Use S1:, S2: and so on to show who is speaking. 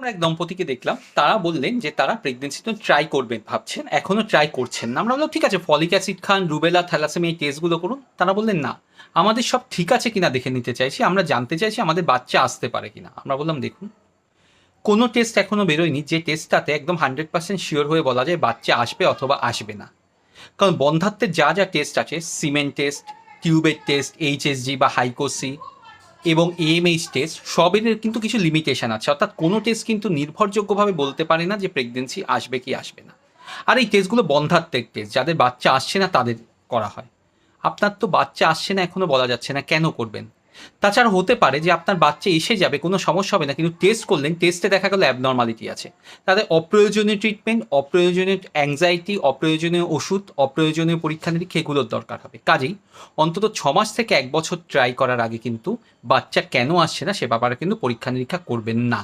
S1: এক দম্পতিকে দেখলাম, তারা বললেন যে তারা প্রেগনেন্সি তো ট্রাই করবেন, ভাবছেন, এখনও ট্রাই করছেন না। আমরা বললাম, ঠিক আছে, ফলিক অ্যাসিড খান, রুবেলা, থ্যালাসেমিয়া, এই টেস্টগুলো করুন। তারা বললেন, না, আমাদের সব ঠিক আছে কিনা দেখে নিতে চাইছি, আমরা জানতে চাইছি আমাদের বাচ্চা আসতে পারে কিনা। আমরা বললাম, দেখুন, কোনো টেস্ট এখনও বেরোয়নি, যে টেস্টটাতে একদম হান্ড্রেড পার্সেন্ট শিওর হয়ে বলা যায় বাচ্চা আসবে অথবা আসবে না। কারণ বন্ধাত্বের যা যা টেস্ট আছে, সিমেন্ট টেস্ট টিউবের টেস্ট এইচএসজি বা হাইকোসি এবং এএমএইচ টেস্ট সবের কিন্তু কিছু লিমিটেশন আছে। অর্থাৎ কোনো টেস্ট কিন্তু নির্ভরযোগ্যভাবে বলতে পারে না যে প্রেগনেন্সি আসবে কি আসবে না। আর এই টেস্টগুলো বন্ধাত্মের টেস্ট যাদের বাচ্চা আসছে না তাদের করা হয়। আপনার তো বাচ্চা আসছে না এখনও বলা যাচ্ছে না কেন করবেন? তাছাড়া হতে পারে যে আপনার বাচ্চা এসে যাবে, কোনো সমস্যা হবে না, কিন্তু টেস্ট করলেন টেস্টে দেখা গেলো অ্যাবনর্মালিটি আছে। তাদের অপ্রয়োজনীয় ট্রিটমেন্ট অপ্রয়োজনীয় অ্যাংজাইটি অপ্রয়োজনীয় ওষুধ, অপ্রয়োজনীয় পরীক্ষা নিরীক্ষা, এগুলোর দরকার হবে। কাজেই অন্তত ছ মাস থেকে এক বছর ট্রাই করার আগে কিন্তু বাচ্চা কেন আসছে না, সে ব্যাপারে কিন্তু পরীক্ষা নিরীক্ষা করবেন না।